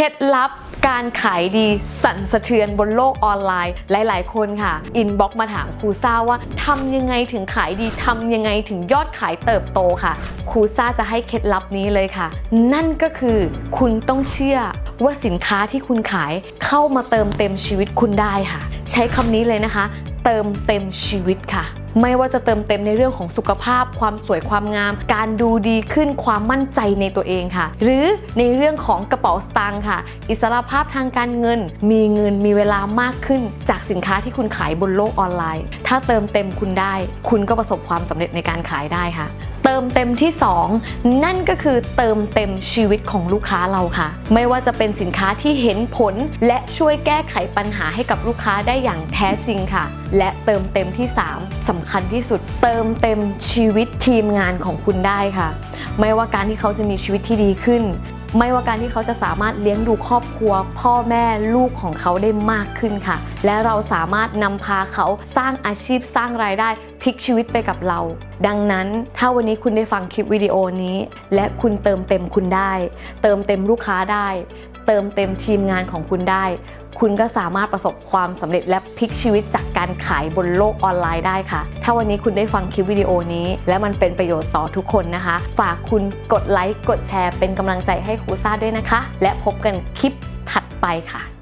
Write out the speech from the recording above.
เคล็ดลับการขายดีสั่นสะเทือนบนโลกออนไลน์ หลาย ๆ คนค่ะ อินบ็อกมาถามครูซ่าว่าทำยังไงถึงขายดีทำยังไงถึงยอดขายเติบโตค่ะครูซ่าจะให้เคล็ดลับนี้เลยค่ะ นั่นก็คือคุณต้องเชื่อว่าสินค้าที่คุณขายเข้ามาเติมเต็มชีวิตคุณได้ค่ะ ใช้คำนี้เลยนะคะเติมเต็มชีวิตค่ะ ไม่ว่าจะเติมเต็มในเรื่องของสุขภาพ ความสวยความงาม การดูดีขึ้นความมั่นใจในตัวเองค่ะ หรือในเรื่องของกระเป๋าสตางค์ค่ะ อิสรภาพทางการเงิน มีเงินมีเวลามากขึ้น จากสินค้าที่คุณขายบนโลกออนไลน์ ถ้าเติมเต็มคุณได้ คุณก็ประสบความสำเร็จในการขายได้ค่ะ เติมเต็มที่ 2 นั่นก็คือเติมเต็มชีวิตของลูกค้าเราค่ะ ไม่ว่าจะเป็นสินค้าที่เห็นผล และช่วยแก้ไขปัญหาให้กับลูกค้าได้อย่างแท้จริงค่ะ และเติมเต็มที่ 3สำคัญที่สุด เติมเต็มชีวิตทีมงานของคุณได้ค่ะ ไม่ว่าการที่เขาจะมีชีวิตที่ดีขึ้น ไม่ว่าการที่เขาจะสามารถเลี้ยงดูครอบครัว พ่อแม่ลูกของเขาได้มากขึ้นค่ะ และเราสามารถนำพาเขาสร้างอาชีพสร้างรายได้พลิกชีวิตไปกับเรา ดังนั้นถ้าวันนี้คุณได้ฟังคลิปวิดีโอนี้ และคุณเติมเต็มคุณได้ เติมเต็มลูกค้าได้ เติมเต็มทีมงานของคุณได้ คุณก็สามารถประสบความสำเร็จและพลิกชีวิตจากการขายบนโลกออนไลน์ได้ค่ะ ถ้าวันนี้คุณได้ฟังคลิปวิดีโอนี้ และมันเป็นประโยชน์ต่อทุกคนนะคะ ฝากคุณกดไลค์กดแชร์เป็นกำลังใจให้ครูซ่าด้วยนะคะ และพบกันคลิปถัดไปค่ะ